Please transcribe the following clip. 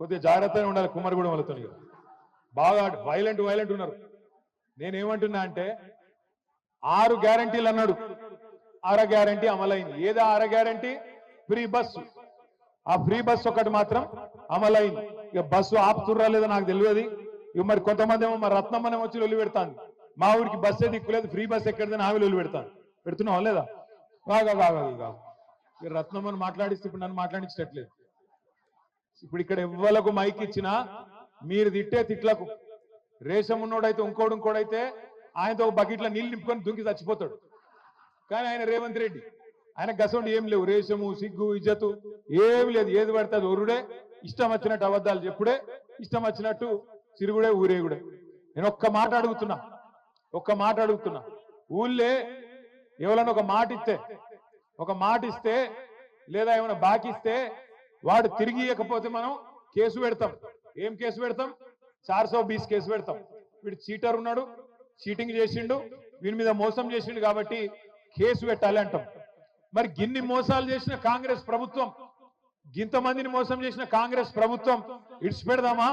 కొద్దిగా జాగ్రత్తగా ఉండాలి కుమ్మరిగూడెం వాళ్ళతో బాగా వైలెంట్ వైలెంట్ ఉన్నారు. నేనేమంటున్నా అంటే ఆరు గ్యారంటీలు అన్నాడు. అర గ్యారంటీ అమలైంది. ఏదో అర గ్యారంటీ ఫ్రీ బస్సు ఆ ఫ్రీ బస్సు ఒకటి మాత్రం అమలైంది. ఇక బస్సు ఆపుతుర్రా లేదో నాకు తెలియదు. ఇక మరి కొంతమంది ఏమో మరి రత్నమ్మనే వచ్చి వెళ్ళి పెడతాను మా ఊరికి బస్సే దిక్కులేదు ఫ్రీ బస్ ఎక్కడిదని ఆమె వెళ్ళి పెడతాను పెడుతున్నావా లేదా? బాగా బాగా బాగా రత్నమ్మని మాట్లాడిస్తే ఇప్పుడు నన్ను మాట్లాడించట్లేదు. ఇప్పుడు ఇక్కడ ఎవ్వలకు మైక్ ఇచ్చినా మీరు తిట్టే తిట్లకు. రేషం ఉన్నోడైతే ఇంకోడు ఇంకోడైతే ఆయనతో ఒక బకెట్లో నీళ్ళు నింపుకొని దుంకి చచ్చిపోతాడు. కానీ ఆయన రేవంత్ రెడ్డి ఆయన గసండి ఏం లేవు. రేషము సిగ్గు ఇజ్జతు ఏమి లేదు. ఏది పడితే ఒరుడే. ఇష్టం వచ్చినట్టు అబద్ధాలు చెప్పుడే. ఇష్టం వచ్చినట్టు సిరుగుడే ఊరేగుడే. నేను ఒక్క మాట అడుగుతున్నా. ఒక్క మాట అడుగుతున్నా. ఊళ్ళే ఎవరైనా ఒక మాట ఇస్తే ఒక మాట ఇస్తే లేదా ఏమైనా బాకిస్తే వాడు తిరిగి ఇవ్వకపోతే మనం కేసు పెడతాం. ఏం కేసు పెడతాం? చార్సో బీస్ కేసు పెడతాం. వీడు చీటర్ ఉన్నాడు చీటింగ్ చేసిండు వీని మీద మోసం చేసిండు కాబట్టి కేసు పెట్టాలి అంటాం. మరి గిన్ని మోసాలు చేసిన కాంగ్రెస్ ప్రభుత్వం గింతమందిని మోసం చేసిన కాంగ్రెస్ ప్రభుత్వం ఇడిచిపెడదామా?